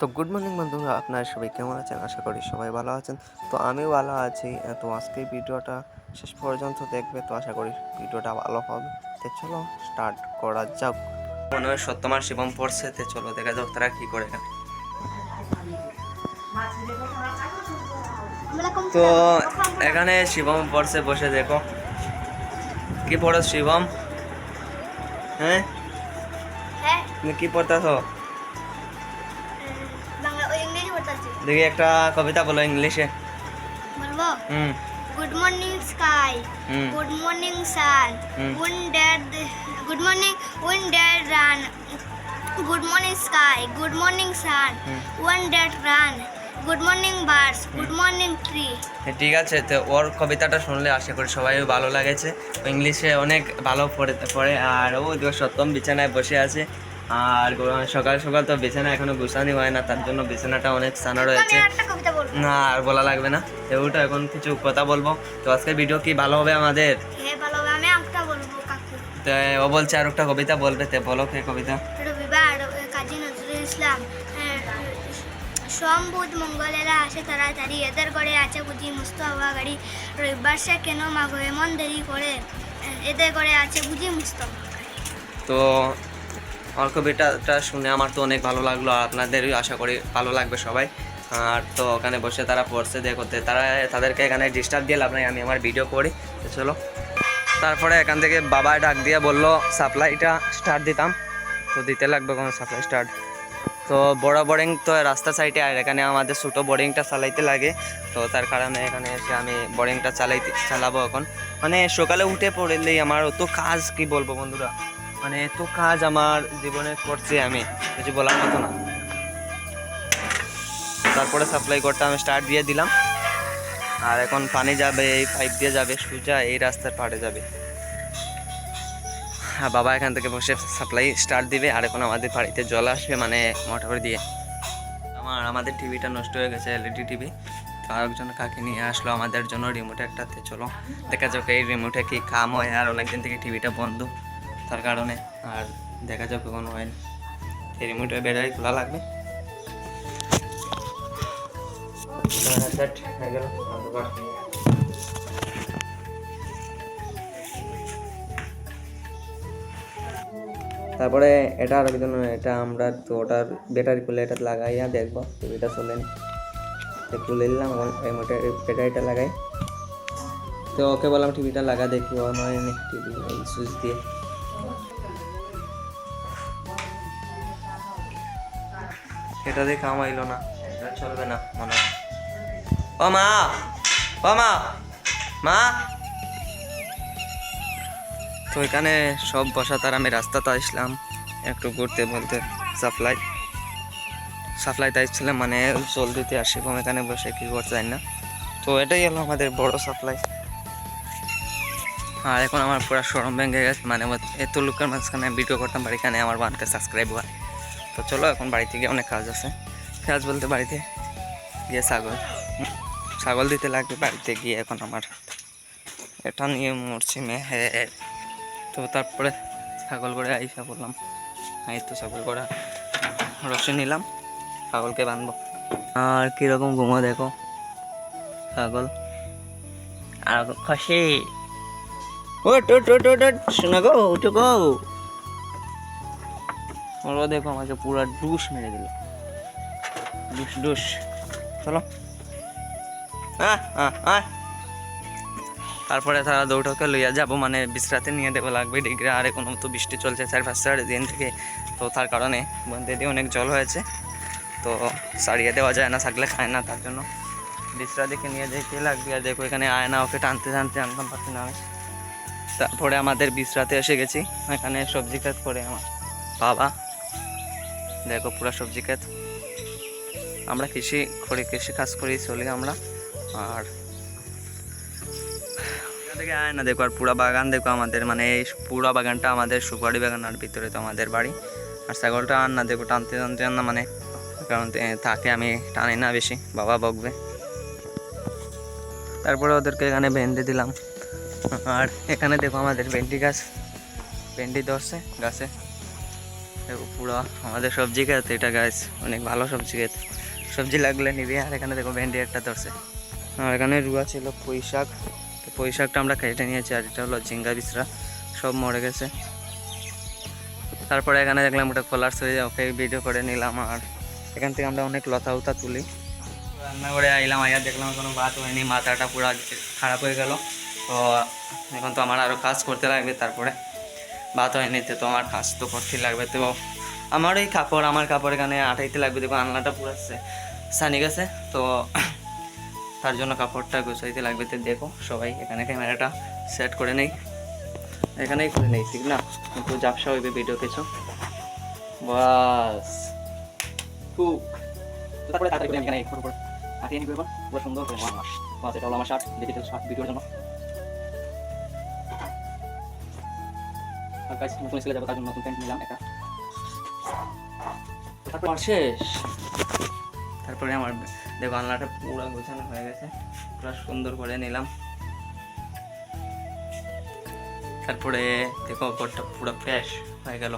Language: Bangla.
তো গুড মর্নিং বন্ধুরা আপনারা সবাই কেমন আছেন? আশা করি সবাই ভালো আছেন। তো আমিও ভালো আছি। তো আজকে ভিডিওটা শেষ পর্যন্ত দেখবে তো আশা করি ভিডিওটা ভালো হবে। তো চলো স্টার্ট করা যাক। মনে হয় সত্যমার শিবম পড়ছে তো চলো দেখা যাক তারা কি করে। এখানে তো এখানে শিবম পড়ছে বসে দেখো। কি পড়ো শিবম? হ্যাঁ? হ্যাঁ। তুমি কি পড়তেছো? দেখি একটা কবিতা বলো ইংলিশে। বলব? হুম। Good morning sky good morning sun. Wind dad good morning wind dad run good morning sky good morning sun. One dad run good morning birds good morning tree ঠিক আছে তো ওর কবিতাটা শুনলে আশা করি সবাই ভালো লাগেছে। ইংলিশে অনেক ভালো পড়ে পড়ে আর ও সপ্তম বিছানায় বসে আছে। আর সকাল সকাল তো বিছানা এখনও গুছানি হয় না তার জন্য বিছানাটা অনেক সানা রয়েছে। না আর বলা লাগবে না। এগুলো এখন কিছু কথা বলব। তো আজকের ভিডিও কি ভালো হবে আমাদের? হে ভালো হবে। আমি একটা বলব কাকু। তো ও বলছে আর একটা কবিতা বলবে তো বলো কে কবিতা? রবিবার কাজী নজরুল ইসলাম হ্যাঁ, সোম বুধ মঙ্গলেরা আসে তাড়াতাড়ি। এদের করে আছে বুঝি মুস্ত হওয়া গাড়ি। রবিবার সে কেন মাগো? এমন দেরি করে এদের করে আছে বুঝি মুস্ত তো আমার কবিতাটা শুনে আমার তো অনেক ভালো লাগল আর আপনাদেরই আশা করি ভালো লাগবে সবাই। আর তো ওখানে বসে তারা পড়ছে দেখতে তারা তাদেরকে এখানে ডিস্টার্ব দিয়ে লাভ নাই, আমি আমার ভিডিও করি, তো চলো। তারপরে এখান থেকে বাবা ডাক দিয়ে বলল, সাপ্লাইটা স্টার্ট দিতাম। তো দিতে লাগবে কোনো সাপ্লাই স্টার্ট তো বড় বোরিং তো রাস্তা সাইডে আর এখানে আমাদের ছোটো বোরিংটা চালাইতে লাগে। তো তার কারণে এখানে এসে আমি বোরিংটা চালাইতে, চালাবো এখন। মানে সকালে উঠে পড়লেই আমার অত কাজ, কি বলব বন্ধুরা? মানে এত কাজ আমার জীবনে করছি আমি, কিছু বলার মতো না। তারপরে সাপ্লাই করতে আমি স্টার্ট দিয়ে দিলাম। আর এখন পানি যাবে, এই পাইপ দিয়ে যাবে, সুজা এই রাস্তার পাড়ে যাবে। হ্যাঁ বাবা এখান থেকে বসে সাপ্লাই স্টার্ট দিবে, আর এখন আমাদের বাড়িতে জল আসবে মানে মোটর দিয়ে। আমার, আমাদের টিভিটা নষ্ট হয়ে গেছে এলইডি টিভি তো আরেকজন কাকে নিয়ে আসলো, আমাদের জন্য রিমোট একটাতে, চলো। দেখা যাক এই রিমোটে কি কাম হয়, আর অনেকদিন থেকে টিভিটা বন্ধ। তার কারণে আর দেখা যাক কখন হয় না। এই রিমোটের ব্যাটারি খোলা লাগবে গেল। তারপরে এটা আর একজন এটা আমরা তো ওটার ব্যাটারি খুলে এটা লাগাইয়া দেখব, টিভিটা চলেন তো খুলে নিলাম এবং রিমোটের ব্যাটারিটা লাগাই তো ওকে বললাম টিভিটা লাগা দেখি, ও নয় টিভি সুইচ দিয়ে এটা দিয়ে কাম আইলো না। এটা চলবে না, মনে। ও মা! ও মা! মা! তো এখানে সব বসা তার আমি রাস্তাতে আসলাম, একটু ঘুরতে বলতে। সাপ্লাই। সাপ্লাইতে আসছিলাম মানে জল দিতে আসি, এবং এখানে বসে কি করতে চাই না। তো এটাই হলো আমাদের বড় সাপ্লাই। আর এখন আমার পুরো সরম ভেঙে গেছে মানে এত লোকের মাঝখানে ভিডিও করতাম বাড়ি এখানে আমার বানকে সাবস্ক্রাইব হয়। তো চলো, এখন বাড়িতে গিয়ে অনেক কাজ আছে। কাজ বলতে বাড়িতে গিয়ে ছাগল। ছাগল দিতে লাগবে বাড়িতে গিয়ে এখন আমার। এটা নিয়ে মরছি মেহে তো তারপরে ছাগল করে আইসা বললাম, এই তো ছাগল করে রসে নিলাম, ছাগলকে বাঁধবো আর কীরকম ঘুমো দেখো? ছাগল। আর খসে ওট ওট ওট ওট শোনা গো, উঠো গো। ওরা দেখো আমাকে পুরো ডুস মেরে দিল। ডুস ডুস। চলো। তারপরে তারা দৌড়কে লইয়া যাব মানে বিশ্রাতে নিয়ে দেবো লাগবে ডিগ্রি। আর কোনো তো বৃষ্টি চলছে চার পাঁচ চার দিন থেকে। তো তার কারণে বন্ধে দিয়ে অনেক জল হয়েছে। তো সারিয়ে দেওয়া যায় না, থাকলে খায় না তার জন্য। বিশ্রা দেখে নিয়ে যেতে লাগবে? আর দেখো এখানে আয় না ওকে টানতে টানতে আনতাম পারছি না তারপরে আমাদের বিশ্রাতে এসে গেছি। এখানে সবজি ক্ষেত করে আমার বাবা। দেখো পুরো সবজি ক্ষেত। আমরা কৃষি করি, কৃষি কাজ করি, চলি আমরা। আর আয় না, দেখো আর পুরা বাগান, দেখো আমাদের মানে এই পুরা বাগানটা আমাদের সুপারি বাগান আর ভিতরে তো আমাদের বাড়ি। আর ছাগলটা আন না, দেখো টানতে টানতে না মানে কারণ তাকে আমি টানি না বেশি, বাবা বকবে। তারপরে ওদেরকে এখানে ভেন্ডি দিলাম। আর এখানে দেখো আমাদের ভেন্ডি গাছ, ভেন্ডি ধরছে গাছে। দেখো পুরো আমাদের সবজি খেত এটা গাছ অনেক ভালো সবজি খেতে। সবজি লাগলে নিবি। আর এখানে দেখো ভেন্ডি একটা ধরছে। আর এখানে রুয়া ছিল পুঁই শাক। তো পুঁই আমরা কেটে নিয়েছি আর এটা হলো ঝিঙ্গা বিচরা। সব মরে গেছে। তারপরে এখানে দেখলাম ওটা খোলার হয়ে ওকে ভিডিও করে নিলাম আর এখান থেকে আমরা অনেক লতা উতা তুলি। রান্না করে আইলাম আইয়া দেখলাম কোনো ভাত হয়নি। মাথাটা পুরো খারাপ হয়ে গেল। তো এখন তো আমার আরও কাজ করতে লাগবে তারপরে। ভাত হয়নি, তো আমার কাজ তো করতে লাগবে। তো আমার এই কাপড়, আমার কাপড় এখানে আটাইতে লাগবে, দেখো আনলাটা পুরো সে- সানি গেছে তো তার জন্য কাপড়টা গুছাইতে লাগবে। তো দেখো সবাই, এখানে ক্যামেরাটা সেট করে নেই। এখানেই করে নেই, ঠিক না? কিন্তু জাপসা হইবে ভিডিও কিছু। বাস। তারপরে তাড়াতাড়ি করে এখানে ফটো করে হাতিয়ে নিবো এবার। সুন্দর করে মাছ মাছ এটা হলো আমার শার্ট ডিজিটাল শার্ট ভিডিওর জন্য। আর নতুন স্কুলে যাব তার জন্য নতুন প্যান্ট নিলাম একটা তারপর শেষ। তারপরে আমার দেখো আলনাটা পুরো গোছানো হয়ে গেছে, পুরো সুন্দর করে নিলাম। তারপরে দেখো ঘরটা পুরো ফ্রেশ হয়ে গেল।